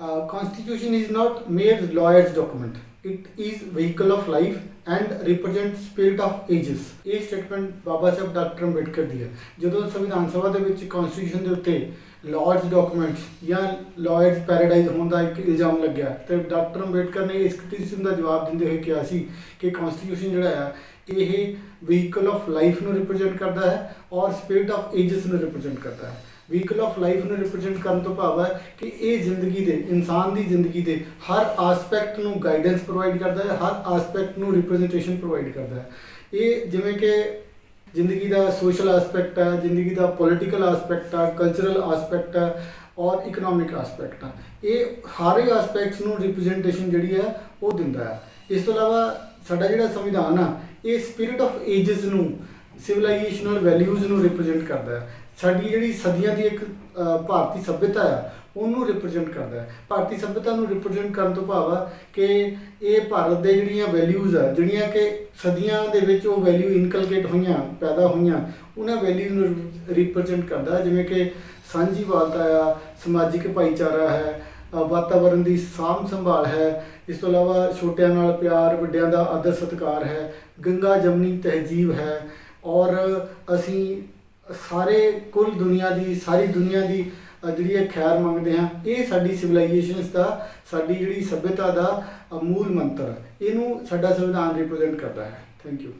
Uh, constitution is not mere lawyer's document. It is vehicle of life and represents spirit of ages. ਇਹ statement Baba ਸਾਹਿਬ doctor Ambedkar ਦੀ ਹੈ ਜਦੋਂ ਸੰਵਿਧਾਨ ਸਭਾ ਦੇ ਵਿੱਚ ਕਨਸਟੀਟਿਊਸ਼ਨ ਦੇ ਉੱਤੇ ਲਾਰਜ ਡਾਕੂਮੈਂਟਸ ਜਾਂ ਲਾਇਰਸ ਪੈਰਾਡਾਈਜ਼ ਹੋਣ ਦਾ ਇੱਕ ਇਲਜ਼ਾਮ ਲੱਗਿਆ ਤੇ ਡਾਕਟਰ ਅੰਬੇਡਕਰ ਨੇ ਇਸ ਕ੍ਰਿਟਿਸਿਜ਼ਮ ਦਾ ਜਵਾਬ ਦਿੰਦੇ ਹੋਏ ਕਿਹਾ ਸੀ ਕਿ ਕਨਸਟੀਟਿਊਸ਼ਨ ਜਿਹੜਾ ਹੈ ਇਹ ਵਹੀਕਲ ਆਫ ਲਾਈਫ ਨੂੰ ਰਿਪਰੈਜ਼ੈਂਟ ਕਰਦਾ ਹੈ ਔਰ ਸਪਿਰਿਟ ਆਫ ਏਜਸ ਨੂੰ ਰਿਪਰੈਜ਼ੈਂਟ ਕਰਦਾ ਹੈ ਵਹੀਕਲ ਆਫ ਲਾਈਫ ਨੂੰ ਰਿਪਰੈਜ਼ੈਂਟ ਕਰਨ ਤੋਂ ਭਾਵ ਹੈ ਕਿ ਇਹ ਜ਼ਿੰਦਗੀ ਦੇ, ਇਨਸਾਨ ਦੀ ਜ਼ਿੰਦਗੀ ਦੇ ਹਰ ਆਸਪੈਕਟ ਨੂੰ ਗਾਈਡੈਂਸ ਪ੍ਰੋਵਾਈਡ ਕਰਦਾ ਹੈ, ਹਰ ਆਸਪੈਕਟ ਨੂੰ ਰਿਪਰੈਜ਼ੈਂਟੇਸ਼ਨ ਪ੍ਰੋਵਾਈਡ ਕਰਦਾ ਹੈ। ਇਹ ਜਿਵੇਂ ਕਿ ਜ਼ਿੰਦਗੀ ਦਾ ਸੋਸ਼ਲ ਐਸਪੈਕਟ ਹੈ, ਜ਼ਿੰਦਗੀ ਦਾ ਪੋਲਿਟੀਕਲ ਐਸਪੈਕਟ ਹੈ ਕਲਚਰਲ ਐਸਪੈਕਟ ਹੈ ਔਰ ਇਕਨੋਮਿਕ ਐਸਪੈਕਟ ਹੈ। ਇਹ ਸਾਰੇ ਐਸਪੈਕਟਸ ਨੂੰ ਰਿਪਰੈਜ਼ੈਂਟੇਸ਼ਨ ਜਿਹੜੀ ਹੈ ਉਹ ਦਿੰਦਾ ਹੈ। ਇਸ ਤੋਂ ਇਲਾਵਾ ਸਾਡਾ ਜਿਹੜਾ ਸੰਵਿਧਾਨ ਆ ਇਹ ਸਪਿਰਿਟ ਆਫ ਏਜਸ ਨੂੰ ਸਿਵਲਾਈਜੇਸ਼ਨਲ ਵੈਲਿਊਜ਼ ਨੂੰ ਰਿਪਰੈਜ਼ੈਂਟ ਕਰਦਾ ਹੈ। ਸਾਡੀ ਜਿਹੜੀ ਸਦੀਆਂ ਦੀ ਇੱਕ ਭਾਰਤੀ ਸਭਿਅਤਾ ਆ ਉਹਨੂੰ ਰਿਪਰੈਜ਼ੈਂਟ ਕਰਦਾ ਹੈ। ਭਾਰਤੀ ਸਭਿਅਤਾ ਨੂੰ ਰਿਪਰੈਜ਼ੈਂਟ ਕਰਨ ਤੋਂ ਭਾਵ ਆ ਕਿ ਇਹ ਭਾਰਤ ਦੇ ਜਿਹੜੀਆਂ ਵੈਲਿਊਜ਼ ਆ ਜਿਹੜੀਆਂ ਕਿ ਸਦੀਆਂ ਦੇ ਵਿੱਚ ਉਹ ਵੈਲਿਊ ਇਨਕਲਕੇਟ ਹੋਈਆਂ ਪੈਦਾ ਹੋਈਆਂ ਉਹਨਾਂ ਵੈਲਿਊ ਨੂੰ ਰਿਪਰੈਜ਼ੈਂਟ ਕਰਦਾ ਜਿਵੇਂ ਕਿ ਸਾਂਝੀਵਾਲਤਾ ਆ ਸਮਾਜਿਕ ਭਾਈਚਾਰਾ ਹੈ ਅ, ਵਾਤਾਵਰਣ ਦੀ ਸਾਂਭ ਸੰਭਾਲ ਹੈ ਇਸ ਤੋਂ ਇਲਾਵਾ ਛੋਟਿਆਂ ਨਾਲ ਪਿਆਰ ਵੱਡਿਆਂ ਦਾ ਆਦਰ ਸਤਿਕਾਰ ਹੈ ਗੰਗਾ ਜਮਨੀ ਤਹਿਜ਼ੀਬ ਹੈ ਔਰ ਅਸੀਂ ਸਾਰੇ ਕੁੱਲ ਦੁਨੀਆ ਦੀ, ਸਾਰੀ ਦੁਨੀਆ ਦੀ ਜਿਹੜੀ ਹੈ ਖੈਰ ਮੰਗਦੇ ਹਾਂ, ਇਹ ਸਾਡੀ ਸਿਵਲਾਈਜੇਸ਼ਨਸ ਦਾ, ਸਾਡੀ ਜਿਹੜੀ ਸਭਿਅਤਾ ਦਾ ਮੂਲ ਮੰਤਰ ਹੈ। ਇਹਨੂੰ ਸਾਡਾ ਸੰਵਿਧਾਨ ਰਿਪਰੈਜ਼ੈਂਟ ਕਰਦਾ ਹੈ। Thank you